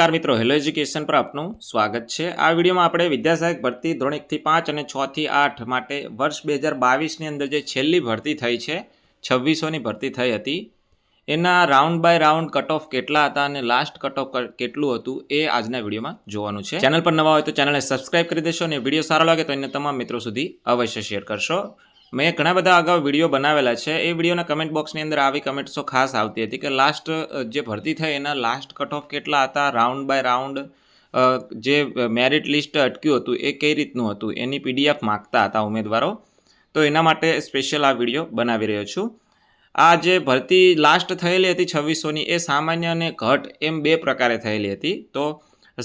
નમસ્કાર મિત્રો hello education પર આપનું સ્વાગત છે. આ વિડીયોમાં આપણે વિદ્યાસહાયક ભરતી ધોરણ એકથી પાંચ અને છથી આઠ માટે વર્ષ બે હજાર બાવીસની અંદર જે છેલ્લી ભરતી થઈ છે, છવ્વીસોની ભરતી થઈ હતી. એના round by round cut off કેટલા હતા અને લાસ્ટ કટ ઓફ કેટલું હતું એ આજના વિડીયોમાં જોવાનું છે. ચેનલ પર નવા હોય તો ચેનલને સબસ્ક્રાઇબ કરી દેશો અને વીડિયો સારો લાગે તો એને તમામ મિત્રો સુધી અવશ્ય શેર કરશો. મેં ઘણા બધા અગાઉ વીડિયો બનાવેલા છે. એ વિડીયોના કમેન્ટ બોક્સની અંદર આવી કમેન્ટ્સો ખાસ આવતી હતી કે લાસ્ટ જે ભરતી થઈ એના લાસ્ટ કટ ઓફ કેટલા હતા? રાઉન્ડ બાય રાઉન્ડ જે મેરિટ લિસ્ટ અટક્યું હતું એ કઈ રીતનું હતું? એની પીડીએફ માગતા હતા ઉમેદવારો. તો એના માટે સ્પેશિયલ આ વીડિયો બનાવી રહ્યો છું. આ જે ભરતી લાસ્ટ થયેલી હતી છવ્વીસોની એ સામાન્ય અને ઘટ એમ બે પ્રકારે થયેલી હતી. તો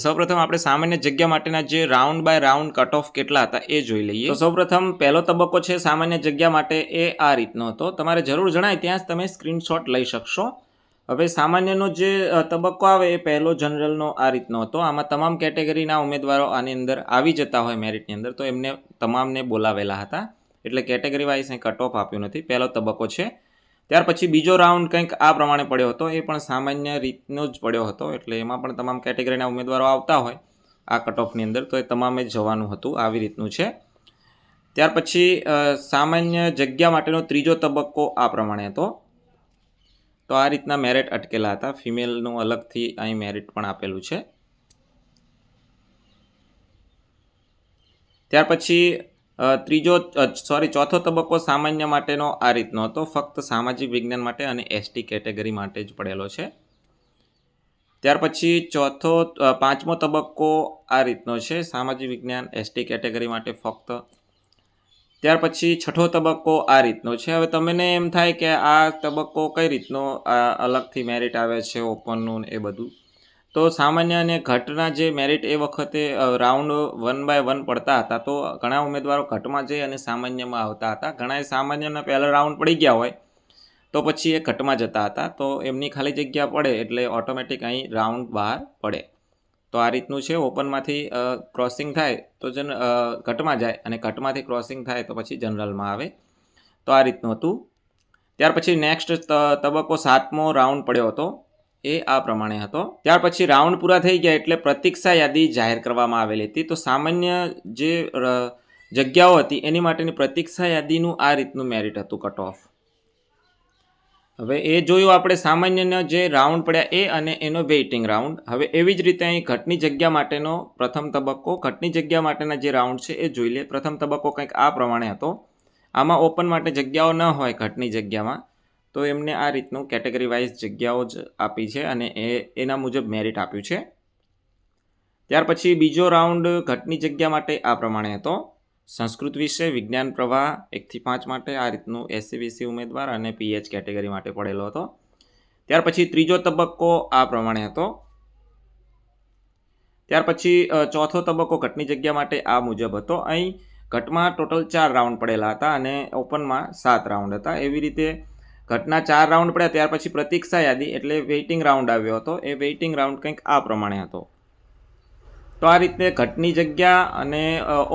સૌપ્રથમ આપણે સામાન્ય જગ્યા માટેના જે round by round cut off કેટલા હતા એ જોઈ લઈએ. તો સૌપ્રથમ પહેલો તબક્કો છે સામાન્ય જગ્યા માટે એ આ રીતનો હતો. તમારે જરૂર જણાય ત્યાં જ તમે સ્ક્રીનશોટ લઈ શકશો. હવે સામાન્યનો જે તબક્કો આવે એ પહેલો જનરલનો આ રીતનો હતો. આમાં તમામ કેટેગરીના ઉમેદવારો આની અંદર આવી જતા હોય મેરિટની અંદર, તો એમને, તમામને બોલાવેલા હતા. એટલે કેટેગરી વાઇઝ કટ ઓફ આપ્યું નથી. પહેલો તબક્કો છે ત્યાર પછી બીજો રાઉન્ડ કંઈક આ પ્રમાણે પડ્યો હતો, એ પણ સામાન્ય રીતનો જ પડ્યો હતો, એટલે એમાં પણ તમામ કેટેગરીના ઉમેદવારો આવતા હોય આ કટ ઓફની અંદર, તો એ તમામે જવાનું હતું, આવી રીતનું છે. ત્યાર પછી સામાન્ય જગ્યા માટેનો ત્રીજો તબક્કો આ પ્રમાણે હતો. તો આ રીતના મેરિટ અટકેલા હતા ફિમેલનું અલગથી અહીં મેરિટ પણ આપેલું છે. ત્યાર પછી ત્રીજો સોરી ચોથો તબક્કો સામાન્ય માટેનો આ રીતનો હતો. ફક્ત સામાજિક વિજ્ઞાન માટે અને એસટી કેટેગરી માટે જ પડેલો છે. ત્યાર પછી ચોથો પાંચમો તબક્કો આ રીતનો છે. સામાજિક વિજ્ઞાન એસટી કેટેગરી માટે ફક્ત. ત્યાર પછી છઠ્ઠો તબક્કો આ રીતનો છે. હવે તમને એમ થાય કે આ તબક્કો કઈ રીતનો અલગથી મેરિટ આવે છે ઓપનનું એ બધું? તો સામાન્ય અને ઘટના જે મેરિટ એ વખતે રાઉન્ડ વન બાય વન પડતા હતા, તો ઘણા ઉમેદવારો ઘટમાં જઈ અને સામાન્યમાં આવતા હતા. ઘણા સામાન્યના પહેલા રાઉન્ડ પડી ગયા હોય, તો પછી એ ઘટમાં જતા હતા. તો એમની ખાલી જગ્યા પડે એટલે ઓટોમેટિક અહીં રાઉન્ડ બહાર પડે. તો આ રીતનું છે ઓપનમાંથી ક્રોસિંગ થાય તો જન ઘટમાં જાય અને ઘટમાંથી ક્રોસિંગ થાય તો પછી જનરલમાં આવે. તો આ રીતનું હતું. ત્યાર પછી નેક્સ્ટ તબક્કો સાતમો રાઉન્ડ પડ્યો હતો. એ આ પ્રમાણે હતો. ત્યાર પછી રાઉન્ડ પૂરા થઈ ગયા એટલે પ્રતીક્ષા યાદી જાહેર કરવામાં આવેલી હતી. તો સામાન્ય જે જગ્યાઓ હતી, એની માટેની પ્રતીક્ષા યાદીનું આ રીતનું મેરિટ હતું કટ ઓફ હવે એ જોયું આપણે સામાન્યના જે રાઉન્ડ પડ્યા એ અને એનો વેઇટિંગ રાઉન્ડ હવે એવી જ રીતે અહીં ઘટની જગ્યા માટેનો પ્રથમ તબક્કો, ઘટની જગ્યા માટેના જે રાઉન્ડ છે એ જોઈ લે. પ્રથમ તબક્કો કંઈક આ પ્રમાણે હતો. આમાં ઓપન માટે જગ્યાઓ ન હોય ઘટની જગ્યામાં. તો એમને આ રીતનું કેટેગરી વાઇઝ જગ્યાઓ જ આપી છે અને એ, એના મુજબ મેરિટ આપ્યું છે. ત્યાર પછી બીજો રાઉન્ડ ઘટની જગ્યા માટે આ પ્રમાણે હતો. સંસ્કૃત વિષય વિજ્ઞાન પ્રવાહ એકથી પાંચ માટે આ રીતનું એસસીબીસી ઉમેદવાર અને પીએચ કેટેગરી માટે પડેલો હતો. ત્યાર પછી ત્રીજો તબક્કો આ પ્રમાણે હતો. ત્યાર પછી ચોથો તબક્કો ઘટની જગ્યા માટે આ મુજબ હતો. અહીં ઘટમાં ટોટલ ચાર રાઉન્ડ પડેલા હતા અને ઓપનમાં સાત રાઉન્ડ હતા. એવી રીતે ઘટના ચાર રાઉન્ડ પડ્યા, ત્યાર પછી પ્રતીક્ષા યાદી એટલે વેઇટિંગ રાઉન્ડ આવ્યો હતો. એ વેઇટિંગ રાઉન્ડ કંઈક આ પ્રમાણે હતો. તો આ રીતે ઘટની જગ્યા અને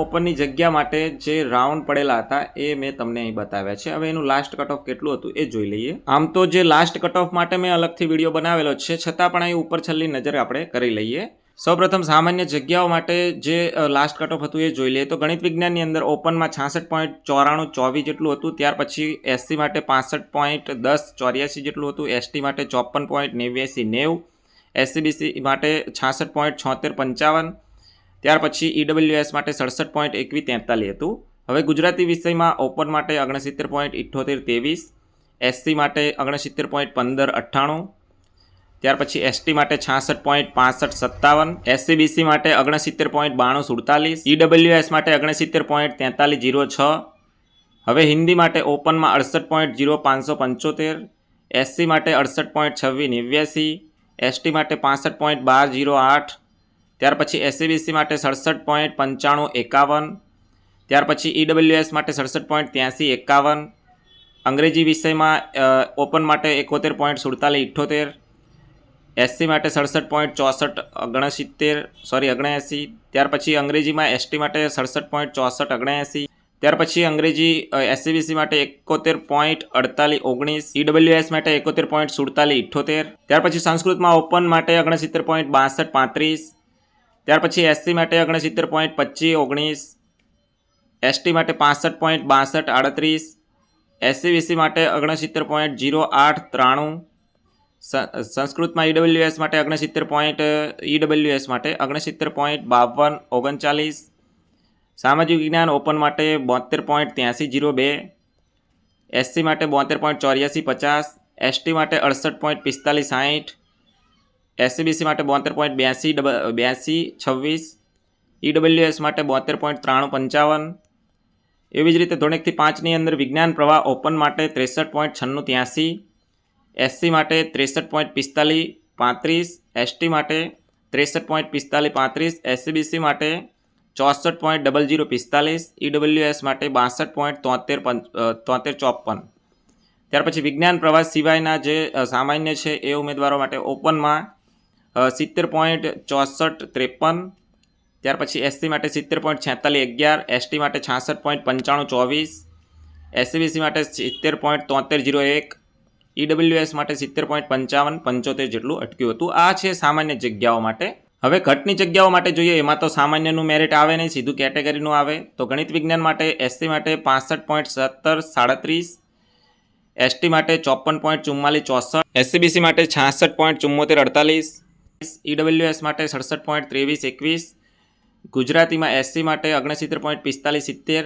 ઓપનની જગ્યા માટે જે રાઉન્ડ પડેલા હતા એ મેં તમને અહીં બતાવ્યા છે. હવે એનું લાસ્ટ કટ ઓફ કેટલું હતું એ જોઈ લઈએ. આમ તો જે લાસ્ટ કટ ઓફ માટે મેં અલગથી વીડિયો બનાવેલો છે, છતાં પણ અહીં ઉપર છેલ્લી નજર આપણે કરી લઈએ. સૌપ્રથમ સામાન્ય જગ્યાઓ માટે જે લાસ્ટ કટ ઓફ હતું એ જોઈ લઈએ. તો ગણિત વિજ્ઞાનની અંદર ઓપનમાં છાસઠ પોઈન્ટ ચોરાણું ચોવીસ જેટલું હતું, ત્યાર પછી એસસી માટે પાસઠ પોઈન્ટ દસ ચોર્યાસી જેટલું હતું એસટી માટે ચોપન પોઈન્ટ નેવ્યાસી નેવું એસસીબીસી માટે છાસઠ પોઈન્ટ છોતેર પંચાવન, ત્યાર પછી ઈડબ્લ્યુએસ માટે સડસઠ પોઈન્ટ એકવીસ તેતાલીસ હતું. હવે ગુજરાતી વિષયમાં ઓપન માટે ઓગણસિત્તેર પોઈન્ટ ઇઠ્ઠોતેર ત્રેવીસ એસસી માટે ઓગણસિત્તેર પોઈન્ટ પંદર અઠ્ઠાણું ત્યાર પછી એસટી માટે છાસઠ પોઈન્ટ પાસઠ સત્તાવન એસસીબીસી માટે ઓગણસિત્તેર પોઈન્ટ બાણું સુડતાલીસ ઈડબ્લ્યુએસ માટે ઓગણસિત્તેર પોઈન્ટ તેતાલીસ જીરો છ, હવે હિન્દી માટે ઓપનમાં અડસઠ પોઈન્ટ જીરો પાંચસો પંચોતેર એસસી માટે અડસઠ પોઈન્ટ છવ્વીસ નેવ્યાસી એસટી માટે પાસઠ પોઈન્ટ બાર જીરો આઠ, ત્યાર પછી એસસીબીસી માટે સડસઠ પોઈન્ટ પંચાણું એકાવન, ત્યાર પછી ઈડબ્લ્યુએસ માટે સડસઠ પોઈન્ટ ત્યાંસી એકાવન, અંગ્રેજી વિષયમાં ઓપન માટે એકોતેર પોઈન્ટ સુડતાલીસ ઇઠ્ઠોતેર એસસી માટે સડસઠ પોઈન્ટ ચોસઠ ઓગણસિત્તેર સોરી ઓગણએંસી ત્યાર પછી અંગ્રેજીમાં એસટી માટે સડસઠ પોઈન્ટ ચોસઠ ઓગણએંસી ત્યાર પછી અંગ્રેજી એસસીબીસી માટે એકોતેર પોઈન્ટ અડતાલીસ ઓગણીસ. ઈડબ્લ્યુએસ માટે એકોતેર પોઈન્ટ સુડતાલીસ ઇઠ્ઠોતેર ત્યાર પછી સંસ્કૃતમાં ઓપન માટે ઓગણસિત્તેર પોઈન્ટ બાસઠ પાંત્રીસ. ત્યાર પછી એસસી માટે ઓગણસિત્તેર પોઈન્ટ પચીસ ઓગણીસ. એસટી માટે પાસઠ પોઈન્ટ બાસઠ આડત્રીસ. એસસીબીસી માટે ઓગણસિત્તેર પોઈન્ટ જીરો આઠ ત્રાણું. સંસ્કૃતમાં ઈડબ્લ્યુએસ માટે ઓગણસિત્તેર પોઈન્ટ ઈડબ્લ્યુએસ માટે ઓગણસિત્તેર પોઈન્ટ બાવન, ઓગણચાલીસ. સામાજિક વિજ્ઞાન ઓપન માટે બોતેર પોઈન્ટ ત્યાંસી જીરો બે. એસસી માટે બોતેર પોઈન્ટ ચોર્યાસી પચાસ. એસટી માટે અડસઠ પોઈન્ટ પિસ્તાલીસ સાહીઠ. એસસીબીસી માટે બોતેર પોઈન્ટ બ્યાસી ડબ, બ્યાસી છવ્વીસ. ઈડબ્લ્યુએસ માટે બોતેર પોઈન્ટ ત્રાણું પંચાવન. એવી જ રીતે ધોરણ એકથી પાંચની અંદર વિજ્ઞાન પ્રવાહ ઓપન માટે ત્રેસઠ પોઈન્ટ છન્નું ત્યાંસી. એસસી માટે ત્રેસઠ પોઈન્ટ પિસ્તાલીસ, પાંત્રીસ એસટી માટે ત્રેસઠ પોઈન્ટ પિસ્તાલીસ પાંત્રીસ, એસસીબીસી માટે ચોસઠ પોઈન્ટ ડબલ જીરો પિસ્તાલીસ, ઈડબ્લ્યુએસ માટે બાસઠ પોઈન્ટ તોતેર તોતેર ચોપન. ત્યાર પછી વિજ્ઞાન પ્રવાસ સિવાયના જે સામાન્ય છે એ ઉમેદવારો માટે ઓપનમાં સિત્તેર પોઈન્ટ ચોસઠ ત્રેપન, ત્યાર પછી એસસી માટે સિત્તેર પોઈન્ટ છેતાલીસ અગિયાર, એસટી માટે છાસઠ પોઈન્ટ પંચાણું ચોવીસ, એસસીબીસી માટે સિત્તેર પોઈન્ટ તોતેર જીરો એક ઈડબ્લ્યુએસ માટે સિત્તેર પોઈન્ટ પંચાવન પંચોતેર જેટલું અટક્યું હતું. આ છે સામાન્ય જગ્યાઓ માટે. હવે ઘટની જગ્યાઓ માટે જોઈએ, એમાં તો સામાન્યનું મેરિટ આવે નહીં, સીધું કેટેગરીનું આવે. તો ગણિત વિજ્ઞાન માટે એસસી માટે પાસઠ પોઈન્ટ સત્તર સાડત્રીસ એસટી માટે ચોપન પોઈન્ટ ચુમ્માલીસ ચોસઠ એસસીબીસી માટે છાસઠ પોઈન્ટ ચુમ્મોતેર અડતાલીસ ઈડબ્લ્યુએસ માટે સડસઠ પોઈન્ટ ત્રેવીસ એકવીસ, ગુજરાતીમાં એસસી માટે ઓગણસિત્તેર પોઈન્ટ પિસ્તાલીસ સિત્તેર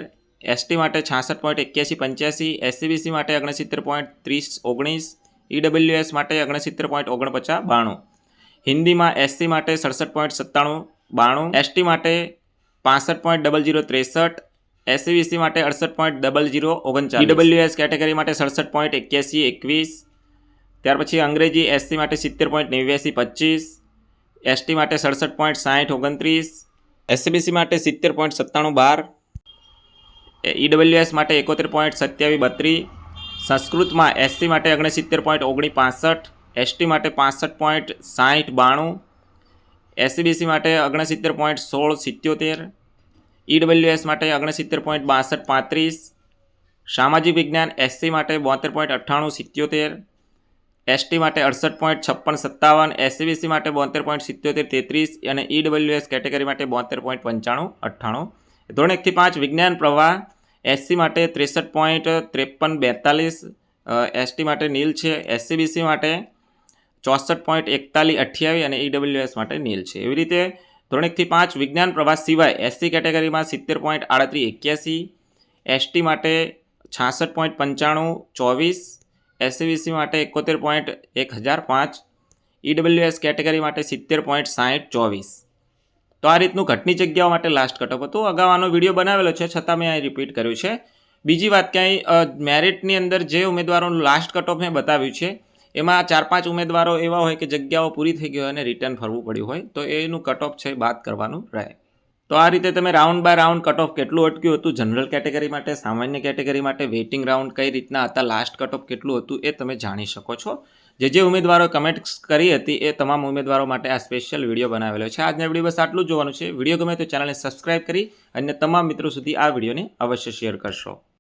એસટી માટે છાસઠ પોઈન્ટ એક્યાસી પંચ્યાસી એસસીબીસી માટે ઓગણસિત્તેર પોઈન્ટ ત્રીસ ઓગણીસ ઈડબ્લ્યુએસ માટે ઓગણસિત્તેર પોઈન્ટ ઓગણપચાસ બાણું. હિન્દીમાં એસસી માટે સડસઠ પોઈન્ટ સત્તાણું બાણું. એસટી માટે પાસઠ પોઈન્ટ ડબલ જીરો ત્રેસઠ. એસસીબીસી માટે અડસઠ પોઈન્ટ ડબલ જીરો ઓગણચાલીસ. ઈડબ્લ્યુએસ કેટેગરી માટે સડસઠ પોઈન્ટ એક્યાસી એકવીસ. ત્યાર પછી અંગ્રેજી એસસી માટે સિત્તેર પોઈન્ટ નેવ્યાસી પચીસ. એસટી માટે સડસઠ પોઈન્ટ સાઠ ઓગણત્રીસ. એસસીબીસી માટે સિત્તેર પોઈન્ટ સત્તાણું બાર. ઈડબ્લ્યુએસ માટે એકોતેર પોઈન્ટ સત્યાવીસ બત્રીસ, સંસ્કૃતમાં એસસી માટે ઓગણસિત્તેર પોઈન્ટ ઓગણી પાસઠ એસટી માટે પાસઠ પોઈન્ટ સાઠ બાણું એસસીબીસી માટે ઓગણસિત્તેર પોઈન્ટ સોળ સિત્યોતેર ઈડબ્લ્યુએસ માટે ઓગણસિત્તેર પોઈન્ટ બાસઠ પાંત્રીસ, સામાજિક વિજ્ઞાન એસસી માટે બોતેર પોઈન્ટ અઠ્ઠાણું સિત્યોતેર એસટી માટે અડસઠ પોઈન્ટ છપ્પન સત્તાવન એસસીબીસી માટે બોતેર પોઈન્ટ સિત્યોતેર તેત્રીસ અને ઈડબ્લ્યુએસ કેટેગરી માટે બોતેર પોઈન્ટ પંચાણું અઠ્ઠાણું ધોરણ એકથી પાંચ, વિજ્ઞાન પ્રવાહ, એસસી માટે ત્રેસઠ પોઈન્ટ ત્રેપન બેતાલીસ એસટી માટે નીલ છે, એસસીબીસી માટે ચોસઠ પોઈન્ટ એકતાલીસ અઠ્યાવીસ અને ઈડબ્લ્યુએસ માટે નીલ છે. એવી રીતે ધોરણ એકથી પાંચ, વિજ્ઞાન પ્રવાહ સિવાય એસસી કેટેગરીમાં સિત્તેર પોઈન્ટ આડત્રીસ એક્યાસી, એસટી માટે છાસઠ પોઈન્ટ પંચાણું ચોવીસ, એસસીબીસી માટે એકોતેર પોઈન્ટ એક હજાર પાંચ, ઈડબ્લ્યુએસ કેટેગરી માટે સિત્તેર પોઈન્ટ સાઠ ચોવીસ. તો આ રીતનું ઘટની જગ્યાઓ માટે લાસ્ટ કટઅપ હતું. અગાઉ વીડિયો બનાવેલો છે, છતાં મેં અહીં રિપીટ કર્યું છે. બીજી વાત ક્યાંય મેરિટની અંદર જે ઉમેદવારોનું લાસ્ટ કટઓફ મેં બતાવ્યું છે, એમાં ચાર પાંચ ઉમેદવારો એવા હોય કે જગ્યાઓ પૂરી થઈ ગઈ હોય અને રિટર્ન ફરવું પડ્યું હોય, તો એનું કટઓફ છે બાદ કરવાનું રહે તો આ રીતે તમે રાઉન્ડ બાય રાઉન્ડ કટઓફ કેટલું અટક્યું હતું જનરલ કેટેગરી માટે, સામાન્ય કેટેગરી માટે વેઇટિંગ રાઉન્ડ કઈ રીતના હતા લાસ્ટ કટઓફ કેટલું હતું એ તમે જાણી શકો છો. જે જે ઉમેદવારો કમેન્ટ્સ કરી હતી એ તમામ ઉમેદવારો માટે આ સ્પેશિયલ વીડિયો બનાવેલો છે. આજના વીડિયો બસ આટલું જોવાનું છે. વીડિયો ગમે તો ચેનલને સબસ્ક્રાઇબ કરી અને તમામ મિત્રો સુધી આ વિડીયોને અવશ્ય શેર કરશો.